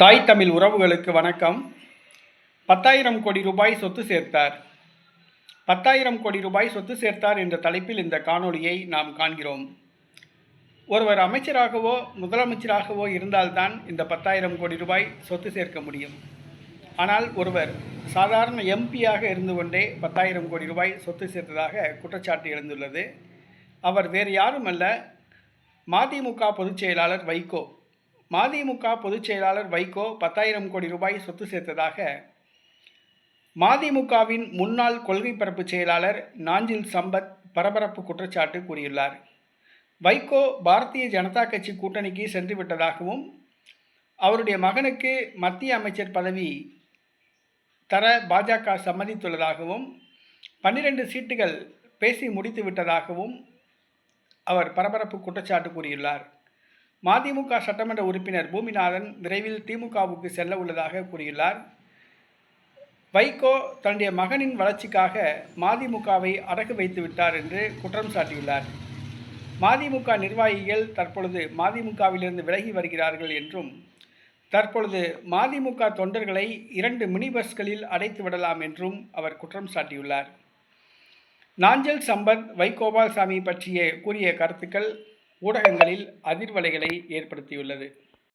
தாய் தமிழ் உறவுகளுக்கு வணக்கம். பத்தாயிரம் கோடி ரூபாய் சொத்து சேர்த்தார். பத்தாயிரம் கோடி ரூபாய் சொத்து சேர்த்தார் என்ற தலைப்பில் இந்த காணொளியை நாம் காண்கிறோம். ஒருவர் அமைச்சராகவோ முதலமைச்சராகவோ இருந்தால்தான் இந்த பத்தாயிரம் கோடி ரூபாய் சொத்து சேர்க்க முடியும். ஆனால் ஒருவர் சாதாரண எம்பியாக இருந்து கொண்டே பத்தாயிரம் கோடி ரூபாய் சொத்து சேர்த்ததாக குற்றச்சாட்டு எழுந்துள்ளது. அவர் வேறு யாரும் அல்ல மதிமுக பொதுச் செயலாளர் வைகோ. மதிமுக பொதுச் செயலாளர் வைகோ பத்தாயிரம் கோடி ரூபாய் சொத்து சேர்த்ததாக மதிமுகவின் முன்னாள் கொள்கை பரப்பு செயலாளர் நாஞ்சில் சம்பத் பரபரப்பு குற்றச்சாட்டு கூறியுள்ளார். வைகோ பாரதிய ஜனதா கட்சி கூட்டணிக்கு சென்று விட்டதாகவும் அவருடைய மகனுக்கு மத்திய அமைச்சர் பதவி தர பாஜக சம்மதித்துள்ளதாகவும் பன்னிரண்டு சீட்டுகள் பேசி முடித்து விட்டதாகவும் அவர் பரபரப்பு குற்றச்சாட்டு கூறியுள்ளார். மதிமுக சட்டமன்ற உறுப்பினர் பூமிநாதன் விரைவில் திமுகவுக்கு செல்ல உள்ளதாக கூறியுள்ளார். வைகோ தன்னுடைய மகனின் வளர்ச்சிக்காக மதிமுகவை அடகு வைத்து விட்டார் என்று குற்றம் சாட்டியுள்ளார். மதிமுக நிர்வாகிகள் தற்பொழுது மதிமுகவிலிருந்து விலகி வருகிறார்கள் என்றும் தற்பொழுது மதிமுக தொண்டர்களை இரண்டு மினி பஸ்களில் அடைத்து விடலாம் என்றும் அவர் குற்றம் சாட்டியுள்ளார். நாஞ்சல் சம்பத் வைகோபால்சாமி பற்றிய கூறிய கருத்துக்கள் ஊடகங்களில் அதிர்வலைகளை ஏற்படுத்தியுள்ளது.